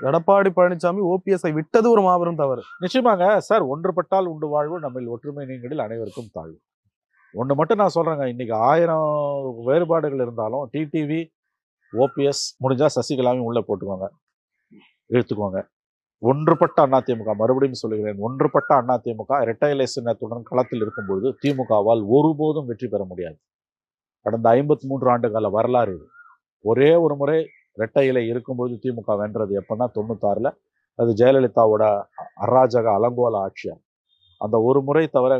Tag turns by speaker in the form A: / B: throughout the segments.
A: எடப்பாடி பழனிசாமி ஓபிஎஸ்ஐ விட்டது ஒரு மாபெரும் தவறு.
B: நிச்சயமாங்க சார் ஒன்றுபட்டால் உண்டு வாழ்வு நம்மில் ஒற்றுமை நீங்களில் அனைவருக்கும் தாழ்வு. ஒன்று மட்டும் நான் சொல்கிறேங்க இன்றைக்கி ஆயிரம் வேறுபாடுகள் இருந்தாலும் டிடிவி ஓபிஎஸ் முடிஞ்சால் சசிகலாவையும் உள்ளே போட்டுக்கோங்க இழுத்துக்கோங்க. ஒன்றுபட்ட அதிமுக மறுபடியும் சொல்லுகிறேன் ஒன்றுபட்ட அதிமுக இரட்டை இலை களத்தில் இருக்கும்பொழுது திமுகவால் ஒருபோதும் வெற்றி பெற முடியாது. கடந்த ஐம்பத்தி மூன்று ஆண்டு கால வரலாறு இது. ஒரே ஒரு முறை இரட்டை இலை இருக்கும்போது திமுக வென்றது எப்போன்னா தொண்ணூத்தாறில். அது ஜெயலலிதாவோட அராஜக அலங்கோல ஆட்சியார் அந்த ஒரு முறை தவிர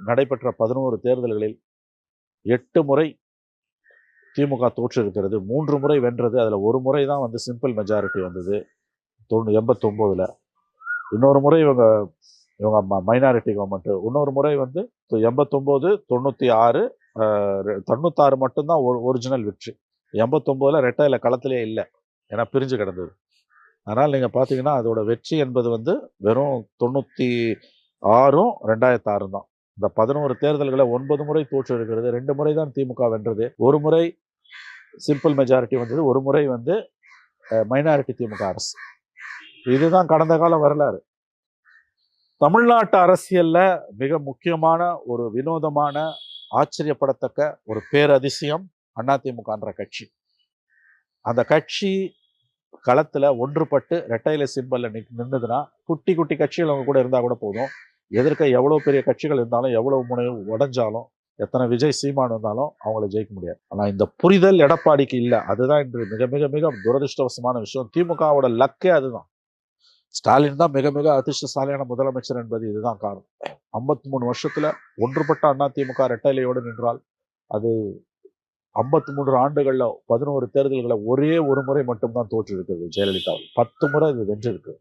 B: நடைபெற்ற பதினோரு தேர்தல்களில் எட்டு முறை திமுக தோற்றிருக்கிறது. மூன்று முறை வென்றது. அதில் ஒரு முறை தான் வந்து சிம்பிள் மெஜாரிட்டி வந்தது. தொண்ணூ எண்பத்தொம்போதில். இன்னொரு முறை இவங்க இவங்க மைனாரிட்டி கவர்மெண்ட்டு இன்னொரு முறை வந்து எண்பத்தொம்போது தொண்ணூற்றி ஆறு தொண்ணூத்தாறு மட்டும்தான் ஒரிஜினல் வெற்றி எண்பத்தொம்போதில் ரெட்டையில் களத்திலே இல்லை. ஏன்னா பிரிஞ்சு கிடந்தது. அதனால் நீங்கள் பார்த்தீங்கன்னா அதோட வெற்றி என்பது வந்து வெறும் தொண்ணூற்றி ஆறும் ரெண்டாயிரத்தி ஆறும் தான். இந்த பதினோரு தேர்தல்களை ஒன்பது முறை தோற்று இருக்கிறது ரெண்டு முறை தான் திமுக வென்றது ஒரு முறை சிம்பிள் மெஜாரிட்டி வந்தது ஒரு முறை வந்து மைனாரிட்டி திமுக அரசு. இதுதான் கடந்த கால வரலாறு. தமிழ்நாட்டு அரசியலில் மிக முக்கியமான ஒரு வினோதமான ஆச்சரியப்படத்தக்க ஒரு பேரதிசயம் அதிமுகன்ற கட்சி. அந்த கட்சி களத்தில் ஒன்றுபட்டு ரெட்டையில சிம்பல்ல நின்றுதுன்னா குட்டி குட்டி கட்சிகள் அவங்க கூட இருந்தால் கூட போதும். எதிர்க்க எவ்வளோ பெரிய கட்சிகள் இருந்தாலும் எவ்வளவு முனை உடைஞ்சாலும் எத்தனை விஜய் சீமான் வந்தாலும் அவங்கள ஜெயிக்க முடியாது. ஆனால் இந்த புரிதல் எடப்பாடிக்கு இல்லை. அதுதான் இன்று மிக மிக மிக துரதிருஷ்டவசமான விஷயம். திமுகவோட லக்கே அதுதான். ஸ்டாலின் தான் மிக மிக அதிர்ஷ்டசாலியான முதலமைச்சர் என்பது இதுதான் காரணம். ஐம்பத்தி மூணு வருஷத்துல ஒன்றுபட்ட அண்ணா திமுக ரெட்டைலையோடு நின்றால் அது ஐம்பத்தி மூன்று ஆண்டுகள்ல பதினோரு தேர்தல்களை ஒரே ஒரு முறை மட்டும்தான் தோற்று இருக்குது ஜெயலலிதா. பத்து முறை இது வென்றிருக்கு.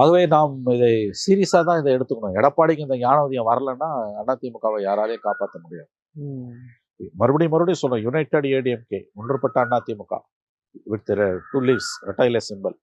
B: ஆகவே நாம் இதை சீரியஸா தான் இதை எடுத்துக்கணும். எடப்பாடிக்கு இந்த ஞானோதயம் வரலன்னா அதிமுகவை யாராலையும் காப்பாற்ற முடியாது. மறுபடியும் மறுபடியும் சொல்றேன் யுனைடெட் ஏடிஎம்கே ஒன்றுபட்ட அதிமுக வித் டூ லீவ்ஸ் ரெட்டைல சிம்பல்